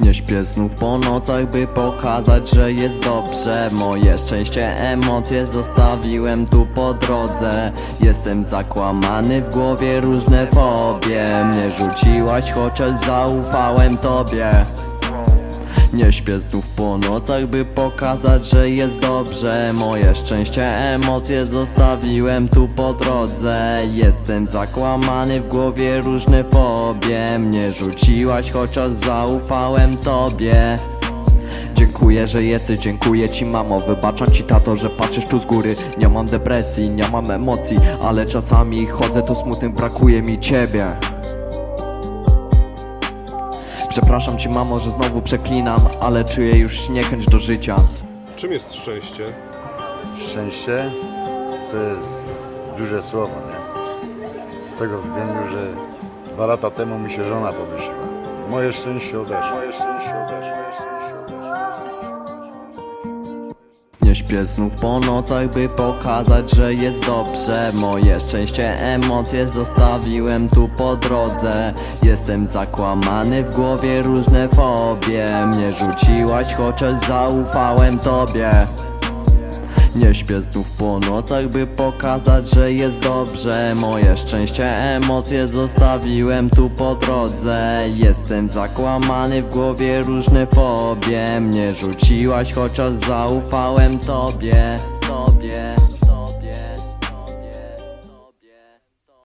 Nie śpię znów po nocach, by pokazać, że jest dobrze. Moje szczęście, emocje zostawiłem tu po drodze. Jestem zakłamany, w głowie różne fobie. Mnie rzuciłaś, chociaż zaufałem tobie nie śpię znów po nocach, by pokazać, że jest dobrze. Moje szczęście, emocje zostawiłem tu po drodze. Jestem zakłamany, w głowie różne fobie. Mnie rzuciłaś, chociaż zaufałem tobie. Dziękuję, że jesteś, dziękuję ci mamo. Wybaczam ci tato, że patrzysz tu z góry. Nie mam depresji, nie mam emocji Ale czasami chodzę tu smutnym, brakuje mi ciebie Przepraszam ci mamo, że znowu przeklinam Ale czuję już niechęć do życia Czym jest szczęście? Szczęście to jest duże słowo, nie? Z tego względu, że dwa lata temu mi się żona powyżyła. Moje szczęście odeszło. Moje szczęście odeszło. Moje szczęście odeszło. Nie śpię znów po nocach, by pokazać, że jest dobrze. Moje szczęście, emocje zostawiłem tu po drodze. Jestem zakłamany, w głowie różne fobie. Mnie rzuciłaś, chociaż zaufałem tobie nie śpię znów po nocach, by pokazać, że jest dobrze. Moje szczęście, emocje zostawiłem tu po drodze. Jestem zakłamany, w głowie różne fobie. Mnie rzuciłaś, chociaż zaufałem tobie, tobie